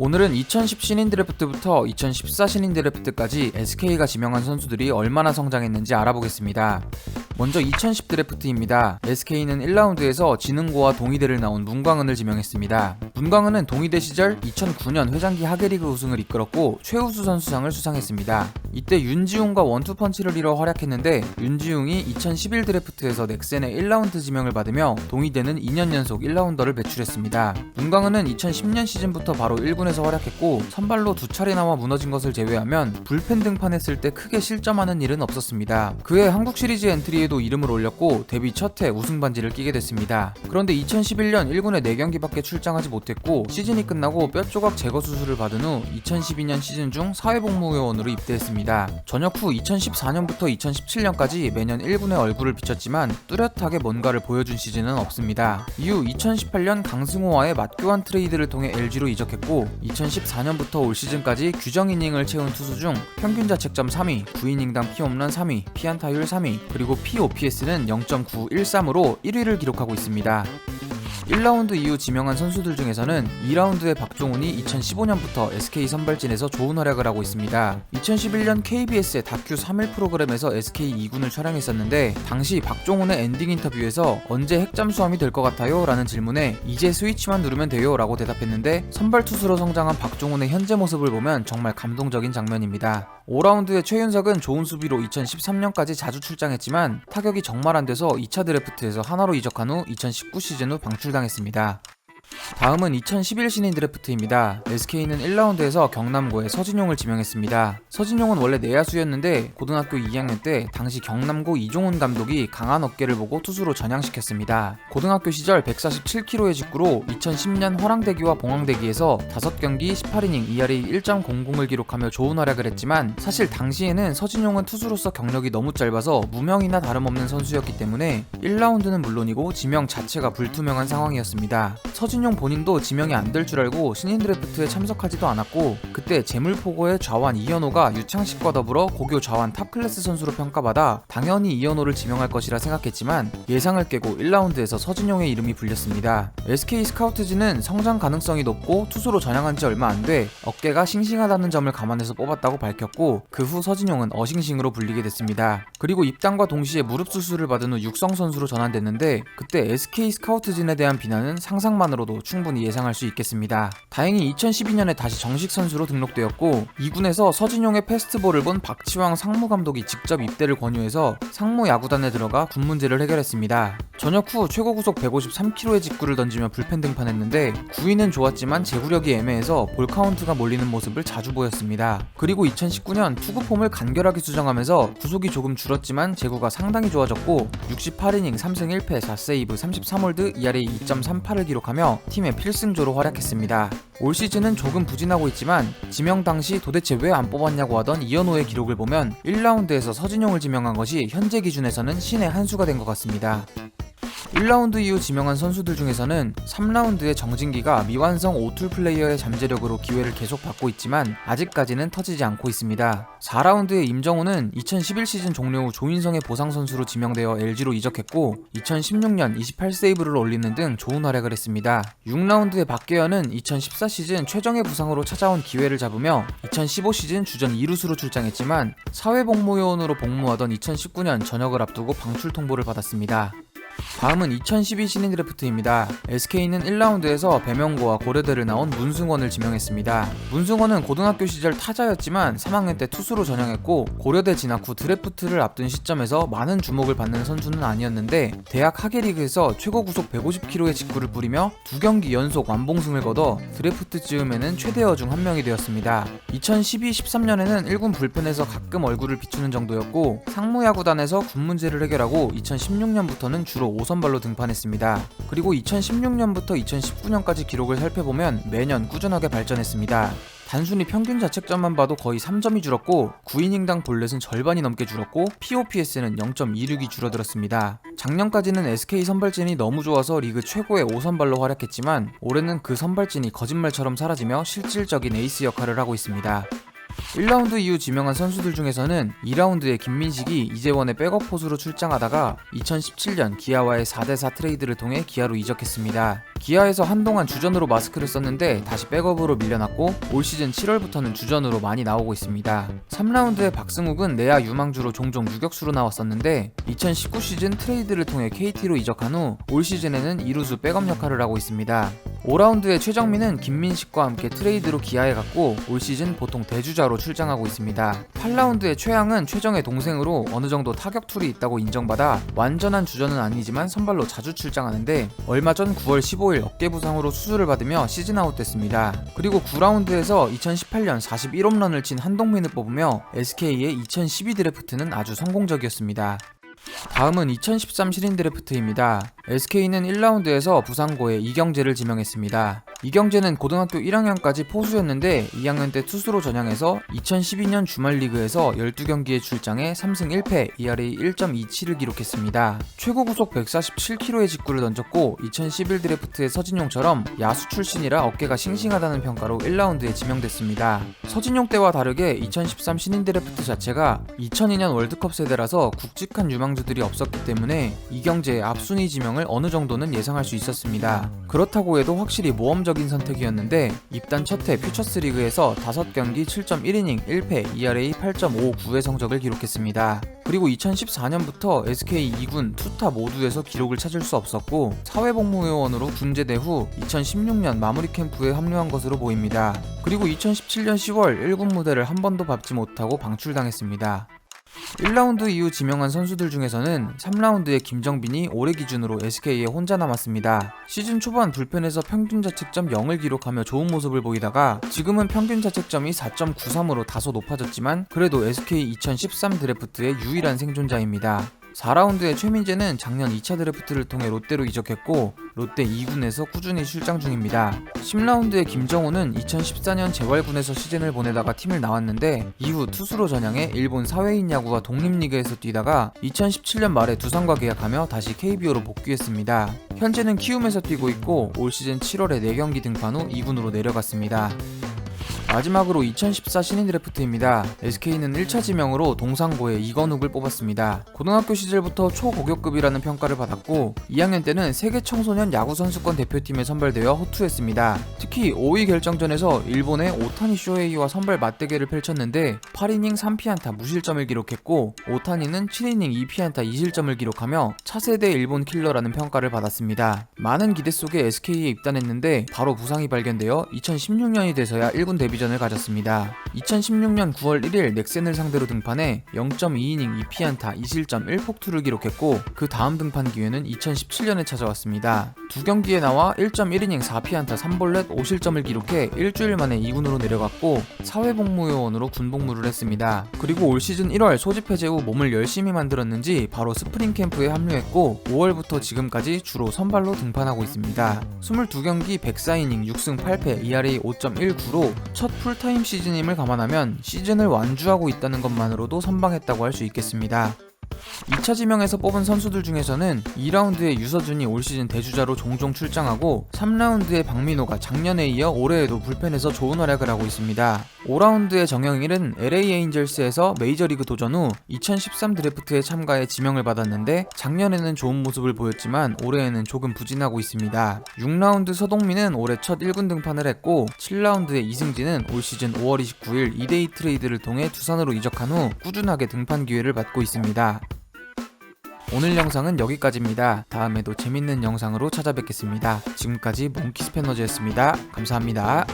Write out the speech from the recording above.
오늘은 2010 신인 드래프트부터 2014 신인 드래프트까지 SK가 지명한 선수들이 얼마나 성장했는지 알아보겠습니다. 먼저 2010 드래프트입니다. SK는 1라운드에서 진흥고와 동의대를 나온 문광은을 지명했습니다. 문광은은 동의대 시절 2009년 회장기 하계리그 우승을 이끌었고 최우수 선수상을 수상했습니다. 이때 윤지웅과 원투펀치를 이뤄 활약했는데 윤지웅이 2011 드래프트에서 넥센의 1라운드 지명을 받으며 동의대는 2년 연속 1라운더를 배출했습니다. 문광은은 2010년 시즌부터 바로 1군 에서 활약했고 선발로 두 차례 나와 무너진 것을 제외하면 불펜 등판했을 때 크게 실점하는 일은 없었습니다. 그해 한국 시리즈 엔트리에도 이름을 올렸고 데뷔 첫해 우승 반지를 끼게 됐습니다. 그런데 2011년 1군에 4경기밖에 출장하지 못했고 시즌이 끝나고 뼈 조각 제거 수술을 받은 후 2012년 시즌 중 사회복무요원으로 입대했습니다. 전역 후 2014년부터 2017년까지 매년 1군에 얼굴을 비쳤지만 뚜렷하게 뭔가를 보여준 시즌은 없습니다. 이후 2018년 강승호와의 맞교환 트레이드를 통해 LG로 이적했고 2014년부터 올 시즌까지 규정 이닝을 채운 투수 중 평균 자책점 3위, 9이닝당 피홈런 3위, 피안타율 3위, 그리고 POPS는 0.913으로 1위를 기록하고 있습니다. 1라운드 이후 지명한 선수들 중에서는 2라운드의 박종훈이 2015년부터 SK 선발진에서 좋은 활약을 하고 있습니다. 2011년 KBS의 다큐 3일 프로그램에서 SK 2군을 촬영했었는데 당시 박종훈의 엔딩 인터뷰에서 언제 핵잠수함이 될 것 같아요? 라는 질문에 이제 스위치만 누르면 돼요 라고 대답했는데 선발 투수로 성장한 박종훈의 현재 모습을 보면 정말 감동적인 장면입니다. 5라운드의 최윤석은 좋은 수비로 2013년까지 자주 출장했지만 타격이 정말 안 돼서 2차 드래프트에서 하나로 이적한 후 2019 시즌 후 방출당했습니다. 다음은 2011 신인 드래프트입니다. SK는 1라운드에서 경남고에 서진용을 지명했습니다. 서진용은 원래 내야수였는데 고등학교 2학년 때 당시 경남고 이종훈 감독이 강한 어깨를 보고 투수로 전향시켰습니다. 고등학교 시절 147kg의 직구로 2010년 화랑대기와 봉황대기에서 5경기 18이닝 ERA 1.00을 기록하며 좋은 활약을 했지만 사실 당시에는 서진용은 투수로서 경력이 너무 짧아서 무명이나 다름없는 선수였기 때문에 1라운드는 물론이고 지명 자체가 불투명한 상황이었습니다. 서진 용 본인도 지명이 안 될 줄 알고 신인 드래프트에 참석하지도 않았고 그때 재물포고의 좌완 이현호가 유창식과 더불어 고교 좌완 탑클래스 선수로 평가받아 당연히 이현호를 지명할 것이라 생각했지만 예상을 깨고 1라운드에서 서진용의 이름이 불렸습니다. SK 스카우트즈는 성장 가능성이 높고 투수로 전향한 지 얼마 안 돼 어깨가 싱싱하다는 점을 감안해서 뽑았다고 밝혔고 그 후 서진용은 어싱싱으로 불리게 됐습니다. 그리고 입단과 동시에 무릎 수술을 받은 후 육성 선수로 전환됐는데 그때 SK 스카우트진에 대한 비난은 상상만으로도 충분히 예상할 수 있겠습니다. 다행히 2012년에 다시 정식 선수로 등록되었고 2군에서 서진용의 패스트볼을 본 박치왕 상무 감독이 직접 입대를 권유해서 상무 야구단에 들어가 군 문제를 해결했습니다. 전역 후 최고 구속 153km의 직구를 던지며 불펜 등판했는데 구위는 좋았지만 제구력이 애매해서 볼 카운트가 몰리는 모습을 자주 보였습니다. 그리고 2019년 투구 폼을 간결하게 수정하면서 구속이 조금 줄었지만 제구가 상당히 좋아졌고 68이닝 3승 1패 4세이브 33홀드 ERA 2.38을 기록하며 팀의 필승조로 활약했습니다. 올 시즌은 조금 부진하고 있지만 지명 당시 도대체 왜 안 뽑았냐고 하던 이현호의 기록을 보면 1라운드에서 서진용을 지명한 것이 현재 기준에서는 신의 한 수가 된 것 같습니다. 1라운드 이후 지명한 선수들 중에서는 3라운드의 정진기가 미완성 오툴 플레이어의 잠재력으로 기회를 계속 받고 있지만 아직까지는 터지지 않고 있습니다. 4라운드의 임정우는 2011 시즌 종료 후 조인성의 보상 선수로 지명되어 LG로 이적했고 2016년 28세이브를 올리는 등 좋은 활약을 했습니다. 6라운드의 박계현은 2014 시즌 최정의 부상으로 찾아온 기회를 잡으며 2015 시즌 주전 2루수로 출장했지만 사회복무요원으로 복무하던 2019년 전역을 앞두고 방출 통보를 받았습니다. 다음은 2012 신인 드래프트입니다. SK는 1라운드에서 배명고와 고려대를 나온 문승원을 지명했습니다. 문승원은 고등학교 시절 타자였지만 3학년 때 투수로 전향했고 고려대 진학 후 드래프트를 앞둔 시점에서 많은 주목을 받는 선수는 아니었는데 대학 하계리그에서 최고 구속 150km의 직구를 뿌리며 두 경기 연속 완봉승을 거둬 드래프트 즈음에는 최대어 중 한 명이 되었습니다. 2012-13년에는 1군 불펜에서 가끔 얼굴을 비추는 정도였고 상무야구단에서 군 문제를 해결하고 2016년부터는 주로 5선발로 등판했습니다. 그리고 2016년부터 2019년까지 기록을 살펴보면 매년 꾸준하게 발전했습니다. 단순히 평균 자책점만 봐도 거의 3점이 줄었고 9이닝당 볼넷은 절반이 넘게 줄었고 POPS는 0.26이 줄어들었습니다. 작년까지는 SK 선발진이 너무 좋아서 리그 최고의 5선발로 활약했지만 올해는 그 선발진이 거짓말처럼 사라지며 실질적인 에이스 역할을 하고 있습니다. 1라운드 이후 지명한 선수들 중에서는 2라운드에 김민식이 이재원의 백업 포수로 출장하다가 2017년 기아와의 4대4 트레이드를 통해 기아로 이적했습니다. 기아에서 한동안 주전으로 마스크를 썼는데 다시 백업으로 밀려났고 올 시즌 7월부터는 주전으로 많이 나오고 있습니다. 3라운드에 박승욱은 내야 유망주로 종종 유격수로 나왔었는데 2019 시즌 트레이드를 통해 KT로 이적한 후 올 시즌에는 이루수 백업 역할을 하고 있습니다. 5라운드에 최정민은 김민식과 함께 트레이드로 기아에 갔고 올 시즌 보통 대주자로 출장하고 있습니다. 8라운드에 최양은 최정의 동생으로 어느 정도 타격 툴이 있다고 인정받아 완전한 주전은 아니지만 선발로 자주 출장하는데 얼마 전 9월 15일 어깨 부상으로 수술을 받으며 시즌 아웃됐습니다. 그리고 9라운드에서 2018년 41홈런을 친 한동민을 뽑으며 SK의 2012 드래프트는 아주 성공적이었습니다. 다음은 2013 신인 드래프트입니다. SK는 1라운드에서 부상고에 이경재를 지명했습니다. 이경재는 고등학교 1학년까지 포수였는데 2학년 때 투수로 전향해서 2012년 주말 리그에서 12경기에 출장해 3승 1패, ERA 1.27을 기록했습니다. 최고 구속 147km의 직구를 던졌고 2011 드래프트의 서진용처럼 야수 출신이라 어깨가 싱싱하다는 평가로 1라운드에 지명됐습니다. 서진용 때와 다르게 2013 신인 드래프트 자체가 2002년 월드컵 세대라서 굵직한 유망 주들이 없었기 때문에 이경재의 앞순위 지명을 어느 정도는 예상할 수 있었습니다. 그렇다고 해도 확실히 모험적인 선택이었는데 입단 첫해 퓨처스 리그에서 5경기 7.1이닝 1패 ERA 8.59의 성적을 기록했습니다. 그리고 2014년부터 SK 2군 투타 모두에서 기록을 찾을 수 없었고 사회복무요원으로 군제대 후 2016년 마무리 캠프에 합류한 것으로 보입니다. 그리고 2017년 10월 1군 무대를 한 번도 밟지 못하고 방출당했습니다. 1라운드 이후 지명한 선수들 중에서는 3라운드에 김정빈이 올해 기준으로 SK에 혼자 남았습니다. 시즌 초반 불펜에서 평균 자책점 0을 기록하며 좋은 모습을 보이다가 지금은 평균 자책점이 4.93으로 다소 높아졌지만 그래도 SK 2013 드래프트의 유일한 생존자입니다. 4라운드의 최민재는 작년 2차 드래프트를 통해 롯데로 이적했고 롯데 2군에서 꾸준히 출장 중입니다. 10라운드의 김정우는 2014년 재활군에서 시즌을 보내다가 팀을 나왔는데 이후 투수로 전향해 일본 사회인 야구와 독립리그에서 뛰다가 2017년 말에 두산과 계약하며 다시 KBO로 복귀했습니다. 현재는 키움에서 뛰고 있고 올 시즌 7월에 4경기 등판 후 2군으로 내려갔습니다. 마지막으로 2014 신인 드래프트입니다. SK는 1차 지명으로 동상고에 이건욱을 뽑았습니다. 고등학교 시절부터 초고교급이라는 평가를 받았고 2학년 때는 세계 청소년 야구 선수권 대표팀에 선발되어 호투했습니다. 특히 5위 결정전에서 일본의 오타니 쇼헤이와 선발 맞대결을 펼쳤는데 8이닝 3피안타 무실점을 기록했고 오타니는 7이닝 2피안타 2실점을 기록하며 차세대 일본 킬러라는 평가를 받았습니다. 많은 기대 속에 SK에 입단했는데 바로 부상이 발견되어 2016년이 돼서야 1군 데뷔전을 가졌습니다. 2016년 9월 1일 넥센을 상대로 등판해 0.2이닝 2피안타 2실점 1폭투를 기록했고 그 다음 등판 기회는 2017년에 찾아왔습니다. 두 경기에 나와 1.1이닝 4피안타 3볼넷 5실점을 기록해 일주일 만에 2군으로 내려갔고 사회복무요원으로 군복무를 했습니다. 그리고 올 시즌 1월 소집 해제 후 몸을 열심히 만들었는지 바로 스프링 캠프에 합류했고 5월부터 지금까지 주로 선발로 등판하고 있습니다. 22경기 104이닝 6승 8패 ERA 5.19로 첫 풀타임 시즌임을 감안하면 시즌을 완주하고 있다는 것만으로도 선방했다고 할 수 있겠습니다. 2차 지명에서 뽑은 선수들 중에서는 2라운드에 유서준이 올 시즌 대주자로 종종 출장하고 3라운드에 박민호가 작년에 이어 올해에도 불펜에서 좋은 활약을 하고 있습니다. 5라운드의 정영일은 LA 에인절스에서 메이저리그 도전 후 2013 드래프트에 참가해 지명을 받았는데 작년에는 좋은 모습을 보였지만 올해에는 조금 부진하고 있습니다. 6라운드 서동민은 올해 첫 1군 등판을 했고 7라운드의 이승진은 올 시즌 5월 29일 2데이 트레이드를 통해 두산으로 이적한 후 꾸준하게 등판 기회를 받고 있습니다. 오늘 영상은 여기까지입니다. 다음에도 재밌는 영상으로 찾아뵙겠습니다. 지금까지 몽키스패너즈였습니다. 감사합니다.